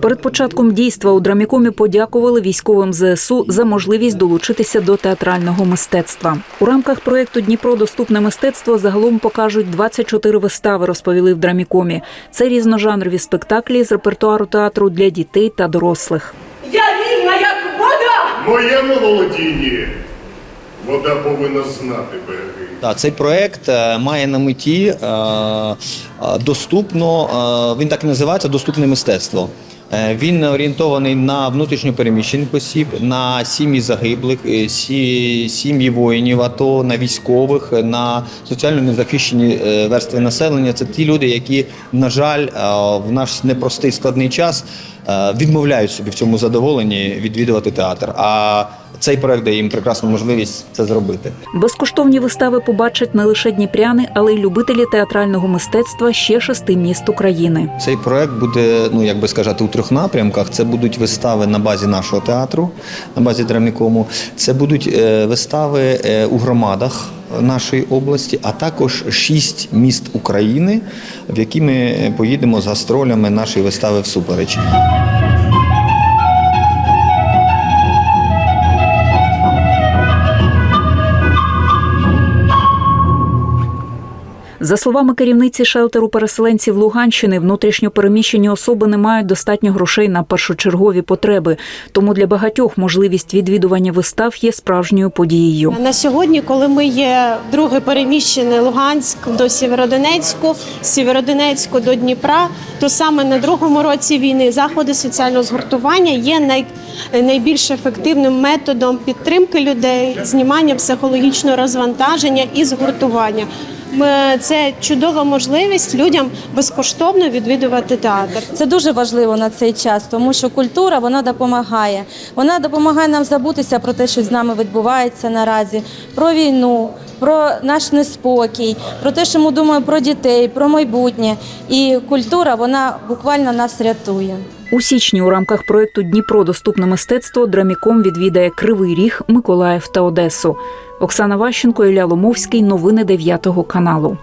Перед початком дійства у драмікомі подякували військовим ЗСУ за можливість долучитися до театрального мистецтва. У рамках проєкту Дніпро доступне мистецтво загалом покажуть 24 вистави, розповіли в драмікомі. Це різножанрові спектаклі з репертуару театру для дітей та дорослих. Я вільна, як вода! Моєму володінні вода повинна знати береги. Так, цей проект е, має на меті е, е, доступно, він так і називається доступне мистецтво. Е, Він орієнтований на внутрішньо переміщених осіб, на сім'ї загиблих, е, сі- сім'ї воїнів АТО, на військових, е, на соціально незахищені верстви населення. Це ті люди, які, на жаль, в наш непростий складний час відмовляють собі в цьому задоволенні відвідувати театр. А цей проект дає їм прекрасну можливість це зробити. Безкоштовні вистави побачать не лише дніпряни, але й любителі театрального мистецтва ще шести міст України. Цей проект буде, ну як би сказати, трьох напрямках. Це будуть вистави на базі нашого театру, на базі драмікому. Це будуть е, вистави е, у громадах нашої області, а також шість міст України, в які ми е, поїдемо з гастролями нашої вистави всупереч. За словами керівниці шелтеру переселенців Луганщини, внутрішньо переміщені особи не мають достатньо грошей на першочергові потреби. Тому для багатьох можливість відвідування вистав є справжньою подією. На сьогодні, коли ми є друге переміщене Луганськ до Сєвєродонецьку, Сєвєродонецьку до Дніпра, то саме на другому році війни заходи соціального згуртування є най, найбільш ефективним методом підтримки людей, знімання психологічного розвантаження і згуртування. Це чудова можливість людям безкоштовно відвідувати театр. Це дуже важливо на цей час, тому що культура вона допомагає. Вона допомагає нам забутися про те, що з нами відбувається наразі, про війну, про наш неспокій, про те, що ми думаємо про дітей, про майбутнє. І культура вона буквально нас рятує. У січні у рамках проєкту Дніпро доступне мистецтво драміком відвідає Кривий Ріг, Миколаїв та Одесу. Оксана Ващенко, Ілля Ломовський. Новини 9 каналу.